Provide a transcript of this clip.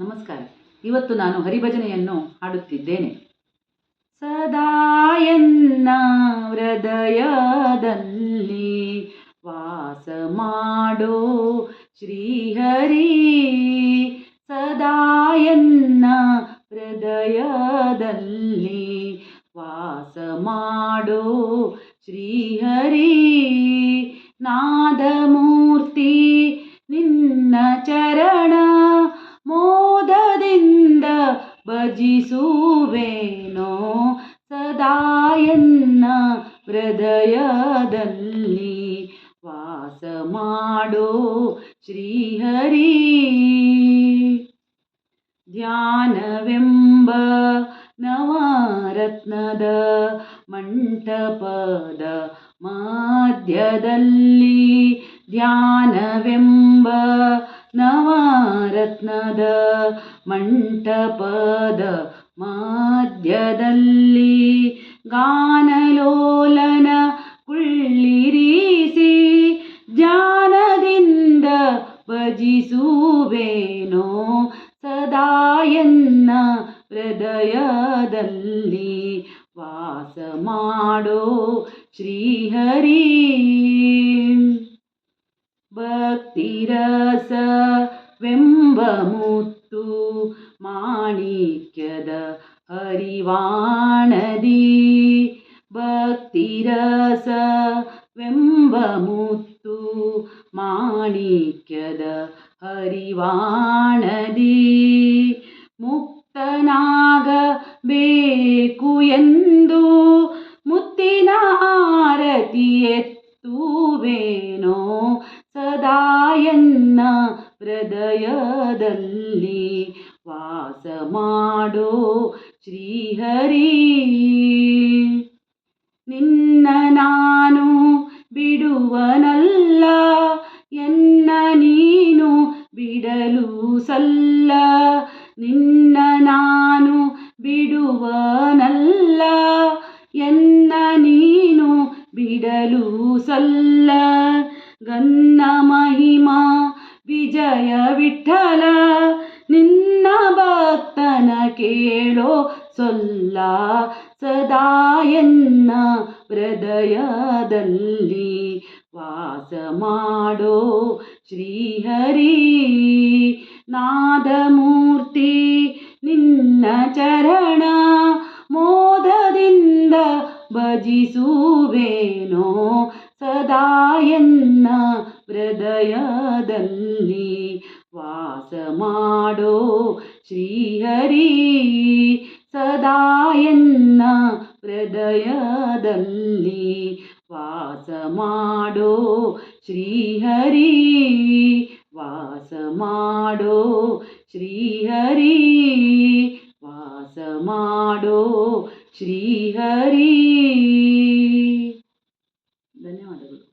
ನಮಸ್ಕಾರ. ಇವತ್ತು ನಾನು ಹರಿಭಜನೆಯನ್ನು ಹಾಡುತ್ತಿದ್ದೇನೆ. ಸದಾ ಎನ್ನ ಹೃದಯದಲ್ಲಿ ವಾಸ ಮಾಡೋ ಶ್ರೀಹರಿ, ಸದಾ ಎನ್ನ ಹೃದಯದಲ್ಲಿ ವಾಸ ಮಾಡೋ ಶ್ರೀಹರಿ ನಾದಮೂರ್ತಿ ಭಜಿಸುವೇನೋ ಸದಾಯನ್ನ ಹೃದಯದಲ್ಲಿ ವಾಸ ಮಾಡೋ ಶ್ರೀಹರಿ. ಧ್ಯಾನವೆಂಬ ನವರತ್ನದ ಮಂಟಪದ ಮಧ್ಯದಲ್ಲಿ ಧ್ಯಾನವೆಂಬ ನವರತ್ನದ ಮಂಟಪದ ಮಧ್ಯದಲ್ಲಿ ಗಾನಲೋಲನ ಕುಳ್ಳಿರಿಸಿ ಧ್ಯಾನದಿಂದ ಭಜಿಸುವೇನೋ ಸದಾ ಎನ್ನ ಹೃದಯದಲ್ಲಿ ವಾಸ ಮಾಡೋ ಶ್ರೀಹರಿ. ಭಕ್ತಿರಸವೆಂಬ ಮುತ್ತು ಮಾಣಿಕ್ಯದ ಹರಿವಾಣದಿ. ಭಕ್ತಿರಸವೆಂಬ ಮುತ್ತು ಮಾಣಿಕ್ಯದ ಹರಿವಾಣದಿ. ಮುಕ್ತನಾಗಬೇಕು ಎಂದು ಮುತ್ತಿನ ಆರತಿ ಎತ್ತುವೇನೋ ಸದಾ ಎನ್ನ ಹೃದಯದಲ್ಲಿ ವಾಸ ಮಾಡೋ ಶ್ರೀಹರಿ. ನಿನ್ನ ನಾನು ಬಿಡುವನಲ್ಲ, ಎನ್ನ ನೀನು ಬಿಡಲು ಸಲ್ಲ. ನಿನ್ನ ನಾನು ಬಿಡುವನಲ್ಲ, ಎನ್ನ ನೀನು ಬಿಡಲು ಸಲ್ಲ. ಗನ್ನ ಸೊಲ್ಲ ಸದಾ ಎನ್ನ ಹೃದಯದಲ್ಲಿ ವಾಸ ಮಾಡೋ ಶ್ರೀಹರಿ. ನಾದಮೂರ್ತಿ, ನಿನ್ನ ಚರಣ ಮೋದದಿಂದ ಭಜಿಸುವೇನೋ, ಸದಾ ಎನ್ನ ಹೃದಯದಲ್ಲಿ ವಾಸ ಮಾಡೋ ಶ್ರೀಹರಿ. ಹೃದಯದಲ್ಲಿ ವಾಸ ಮಾಡೋ ಶ್ರೀಹರಿ ವಾಸ ಮಾಡೋ ಶ್ರೀಹರಿ ವಾಸ ಮಾಡೋ ಶ್ರೀಹರಿ. ಧನ್ಯವಾದಗಳು.